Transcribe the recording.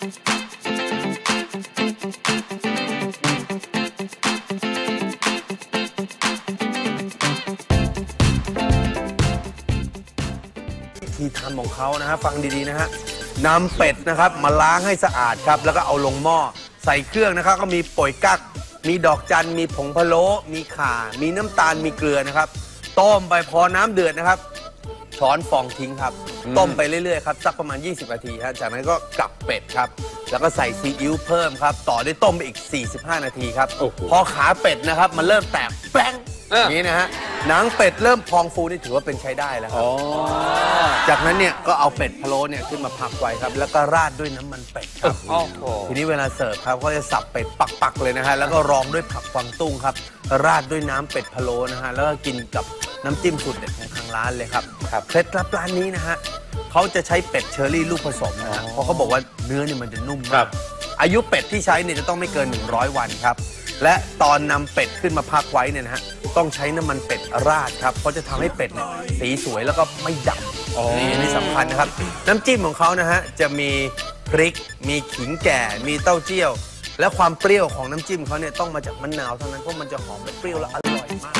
วิธีทำของเขานะฮะฟังดีๆนะฮะนำเป็ดนะครับมาล้างให้สะอาดครับ แล้วก็เอาลงหม้อใส่เครื่องนะครับ ก็มีป่อยกัก มีดอกจันมีผงพะโล้มีข่า มีน้ำตาลมีเกลือนะครับ ต้มไปพอน้ำเดือดนะครับ ช้อนฟองทิ้งครับ ต้มไปเรื่อยๆครับสักประมาณ 20 นาทีครับจากนั้นก็กลับเป็ดครับ แล้วก็ใส่ซีอิ๊วเพิ่มครับ ต่อด้วยต้มไปอีก 45 นาทีครับ โอ้โห พอขาเป็ดนะครับ มันเริ่มแตกแป้งเอออย่างนี้นะฮะหนังเป็ดเริ่มพองฟูนี่ถือว่าเป็นใช้ได้แล้วครับอ๋อจากนั้นเนี่ยก็เอาเป็ดพะโล้เนี่ยขึ้นมาพักไว้ครับ แล้วก็ราดด้วยน้ำมันเป็ดครับ โอ้โห ทีนี้เวลาเสิร์ฟครับก็จะสับเป็ดปักๆเลยนะฮะแล้วก็รองด้วยผักกวางตุ้งครับ ราดด้วยน้ำเป็ดพะโล้นะฮะแล้วก็กินกับ น้ำจิ้มสูตรเด็ดของทางร้านเลยครับครับเคล็ดลับร้านนี้นะฮะเขาจะใช้เป็ดเชอรี่ลูกผสมนะฮะเพราะเขาบอกว่าเนื้อเนี่ยมันจะนุ่มครัมากบอายุเป็ดที่ใช้เนี่ยจะต้องไม่เกิน 100 วันครับ และตอนนำเป็ดขึ้นมาพักไว้เนี่ยนะฮะต้องใช้น้ำมันเป็ดราดครับเพราะจะทำให้เป็ดเนี่ยสีสวยแล้วก็ไม่ดำนี่อันนี้สำคัญนะครับ น้ำจิ้มของเขานะฮะจะมีพริก มีขิงแก่ มีเต้าเจี้ยว และความเปรี้ยวของน้ำจิ้มเขาเนี่ยต้องมาจากมะนาวเท่านั้นเพราะมันจะหอมและเปรี้ยวและอร่อยมาก